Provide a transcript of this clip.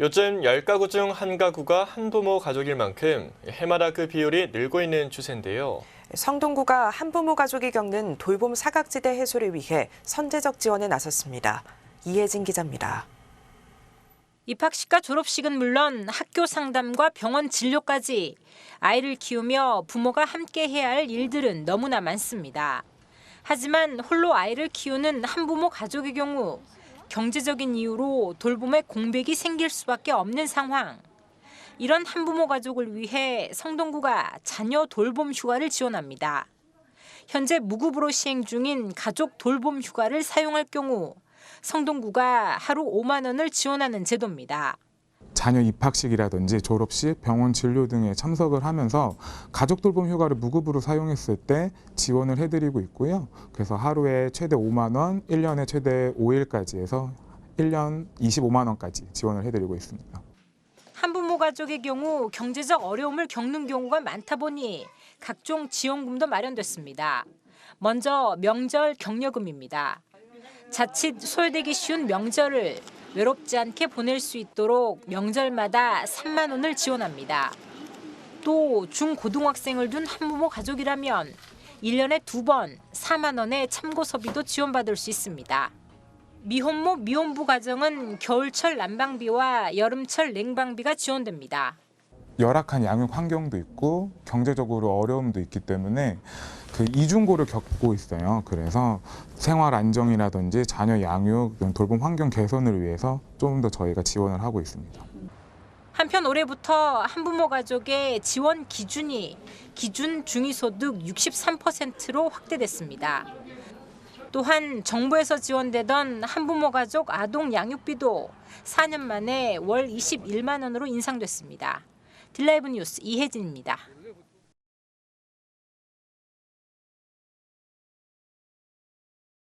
요즘 10가구 중 한 가구가 한부모 가족일 만큼 해마다 그 비율이 늘고 있는 추세인데요. 성동구가 한부모 가족이 겪는 돌봄 사각지대 해소를 위해 선제적 지원에 나섰습니다. 이혜진 기자입니다. 입학식과 졸업식은 물론 학교 상담과 병원 진료까지 아이를 키우며 부모가 함께 해야 할 일들은 너무나 많습니다. 하지만 홀로 아이를 키우는 한부모 가족의 경우 경제적인 이유로 돌봄에 공백이 생길 수밖에 없는 상황. 이런 한부모 가족을 위해 성동구가 자녀 돌봄 휴가를 지원합니다. 현재 무급으로 시행 중인 가족 돌봄 휴가를 사용할 경우 성동구가 하루 5만 원을 지원하는 제도입니다. 자녀 입학식이라든지 졸업식, 병원 진료 등에 참석을 하면서 가족 돌봄 휴가를 무급으로 사용했을 때 지원을 해드리고 있고요. 그래서 하루에 최대 5만 원, 1년에 최대 5일까지 해서 1년 25만 원까지 지원을 해드리고 있습니다. 한부모 가족의 경우 경제적 어려움을 겪는 경우가 많다 보니 각종 지원금도 마련됐습니다. 먼저 명절 격려금입니다. 자칫 소외되기 쉬운 명절을 외롭지 않게 보낼 수 있도록 명절마다 3만 원을 지원합니다. 또 중고등학생을 둔 한부모 가족이라면 1년에 두 번 4만 원의 참고서비도 지원받을 수 있습니다. 미혼모 미혼부 가정은 겨울철 난방비와 여름철 냉방비가 지원됩니다. 열악한 양육 환경도 있고 경제적으로 어려움도 있기 때문에 그 이중고를 겪고 있어요. 그래서 생활 안정이라든지 자녀 양육, 돌봄 환경 개선을 위해서 좀 더 저희가 지원을 하고 있습니다. 한편 올해부터 한부모 가족의 지원 기준이 기준 중위소득 63%로 확대됐습니다. 또한 정부에서 지원되던 한부모 가족 아동 양육비도 4년 만에 월 21만 원으로 인상됐습니다. 딜라이브 뉴스 이혜진입니다.